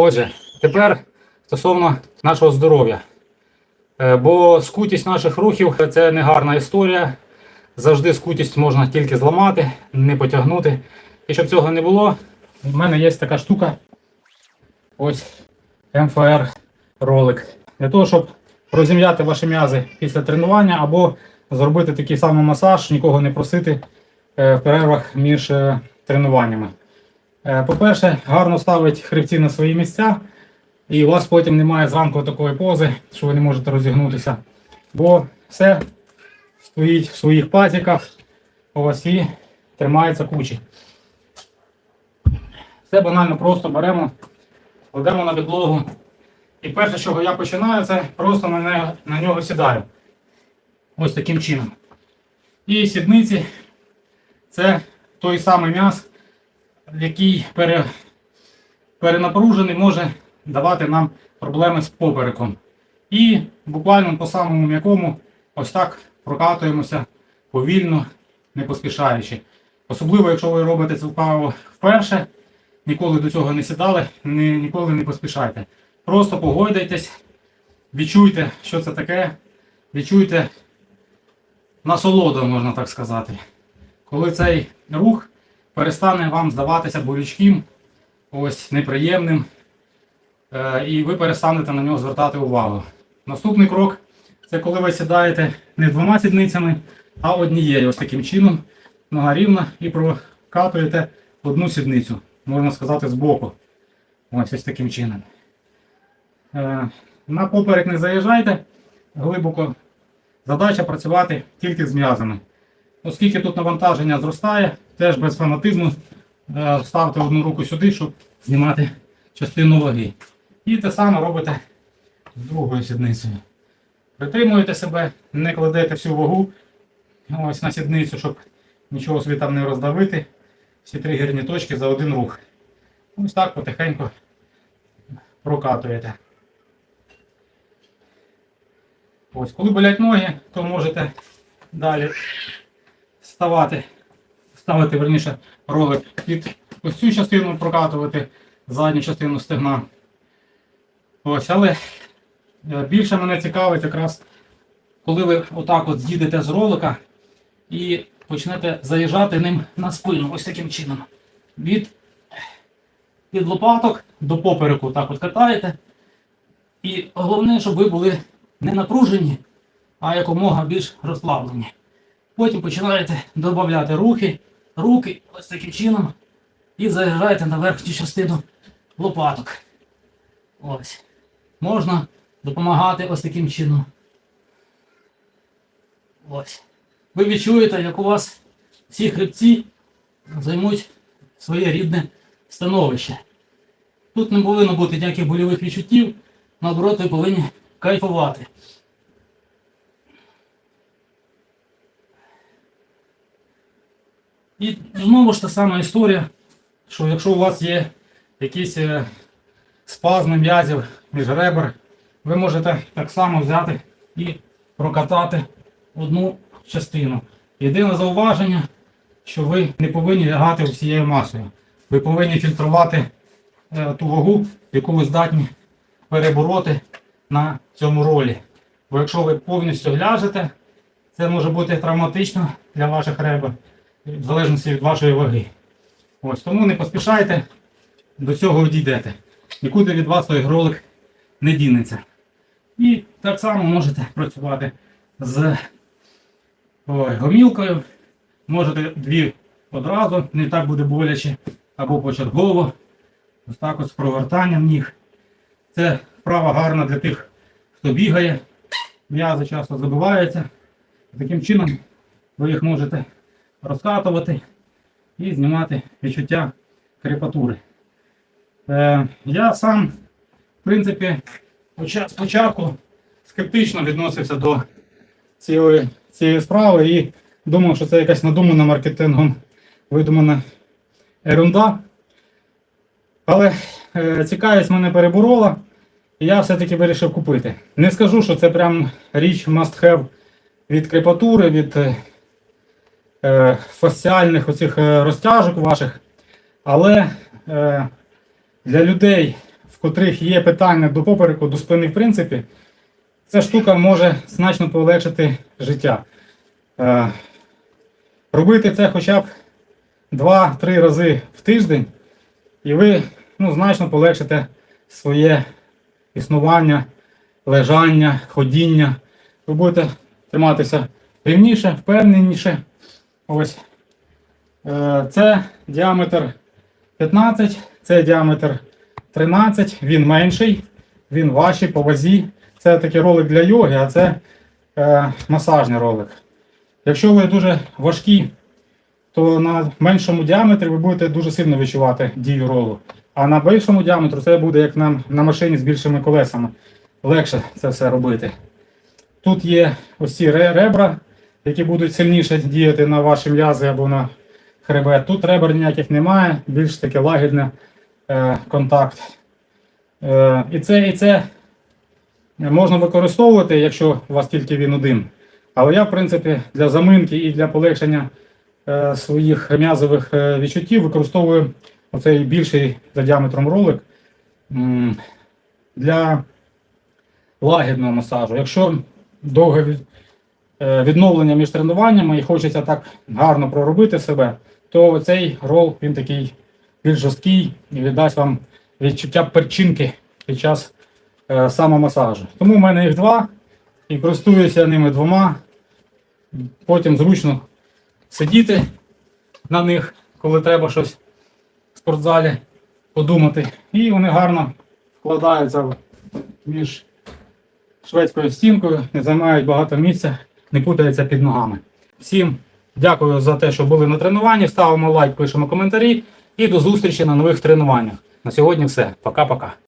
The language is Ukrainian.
Отже, тепер стосовно нашого здоров'я. Е, Бо скутість наших рухів це не гарна історія. Завжди скутість можна тільки зламати, не потягнути. І щоб цього не було, в мене є така штука. Ось МФР ролик. Для того, щоб розім'яти ваші м'язи після тренування або зробити такий самий масаж, нікого не просити е, в перервах між е, тренуваннями. Е, По-перше, гарно ставить хребці на свої місця, і у вас потім немає зранку такої пози, що ви не можете розігнутися. Бо все стоїть в своїх пазіках, ось і тримається кучі. Все банально просто беремо, кладемо на підлогу. І перше, з чого я починаю, це просто на нього, на нього сідаю. Ось таким чином. І сідниці це той самий м'яз, який пере, перенапружений може давати нам проблеми з попереком. І буквально по самому м'якому ось так прокатуємося повільно, не поспішаючи. Особливо, якщо ви робите цю вправу вперше, ніколи до цього не сідали, ні, ніколи не поспішайте. Просто погойдайтесь, відчуйте, що це таке, відчуйте насолоду, можна так сказати. Коли цей рух перестане вам здаватися болючким, ось неприємним, е, і ви перестанете на нього звертати увагу. Наступний крок це коли ви сідаєте не двома сідницями, а однією, ось таким чином, нога рівна і прокатуєте одну сідницю, можна сказати, збоку. Ось ось таким чином. Е, На поперек не заїжджайте глибоко. Задача працювати тільки з м'язами. Оскільки тут навантаження зростає, теж без фанатизму е, ставте одну руку сюди, щоб знімати частину ваги. І те саме робите з другою сідницею. Притримуєте себе, не кладете всю вагу ось на сідницю, щоб нічого собі там не роздавити. Всі тригерні точки за один рух. Ось так потихеньку прокатуєте. Ось, коли болять ноги, то можете далі ставати, ставити верніше ролик під ось цю частину прокатувати, задню частину стегна. Ось, але е, більше мене цікавить якраз, коли ви отак от з'їдете з ролика і почнете заїжджати ним на спину, ось таким чином. Від, від лопаток до попереку так от катаєте. І головне, щоб ви були не напружені, а якомога більш розслаблені. Потім починаєте додати рухи, руки ось таким чином і заїжджаєте на верхню частину лопаток. Ось. Можна допомагати ось таким чином. Ось. Ви відчуєте, як у вас всі хребці займуть своє рідне становище. Тут не повинно бути ніяких больових відчуттів, наоборот, ви повинні кайфувати. І знову ж та сама історія, що якщо у вас є якісь е, спазми м'язів між ребер, ви можете так само взяти і прокатати одну частину. Єдине зауваження, що ви не повинні лягати всією масою. Ви повинні фільтрувати е, ту вагу, яку ви здатні перебороти на цьому ролі. Бо якщо ви повністю ляжете, це може бути травматично для ваших ребер, в залежності від вашої ваги. Ось, тому не поспішайте, до цього дійдете. Нікуди від вас той ролик не дінеться. І так само можете працювати з ой, гомілкою. Можете дві одразу, не так буде боляче, або почергово. Ось так ось з провертанням ніг. Це вправа гарна для тих, хто бігає. М'язи часто забиваються. Таким чином ви їх можете розкатувати і знімати відчуття крепатури. Е, я сам, в принципі, спочатку скептично відносився до цієї, цієї справи і думав, що це якась надумана маркетингом видумана ерунда. Але е, цікавість мене переборола, і я все-таки вирішив купити. Не скажу, що це прям річ must have від крепатури, від е, е, оцих е, розтяжок ваших. Але е, для людей в котрих є питання до попереку, до спини, в принципі, ця штука може значно полегшити життя. Робити це хоча б 2-3 рази в тиждень, і ви ну, значно полегшите своє існування, лежання, ходіння. Ви будете триматися рівніше, впевненіше. Ось. Е, Це діаметр 15, це діаметр 13, він менший, він важчий по вазі. Це такий ролик для йоги, а це е, масажний ролик. Якщо ви дуже важкі, то на меншому діаметрі ви будете дуже сильно відчувати дію ролу. А на більшому діаметру це буде як на, на машині з більшими колесами. Легше це все робити. Тут є ось ці ребра, які будуть сильніше діяти на ваші м'язи або на хребет. Тут ребер ніяких немає, більш таке лагідне е, контакт. Е, і це, і це можна використовувати, якщо у вас тільки він один. Але я, в принципі, для заминки і для полегшення е, своїх м'язових е, відчуттів використовую оцей більший за діаметром ролик для лагідного масажу. Якщо е, відновлення між тренуваннями і хочеться так гарно проробити себе, то цей рол він такий більш жорсткий і віддасть вам відчуття перчинки під час е, самомасажу. Тому в мене їх два і користуюся ними двома. Потім зручно сидіти на них, коли треба щось в спортзалі подумати. І вони гарно вкладаються між шведською стінкою, не займають багато місця, не путається під ногами. Всім дякую за те, що були на тренуванні. Ставимо лайк, пишемо коментарі і до зустрічі на нових тренуваннях. На сьогодні все. Пока-пока.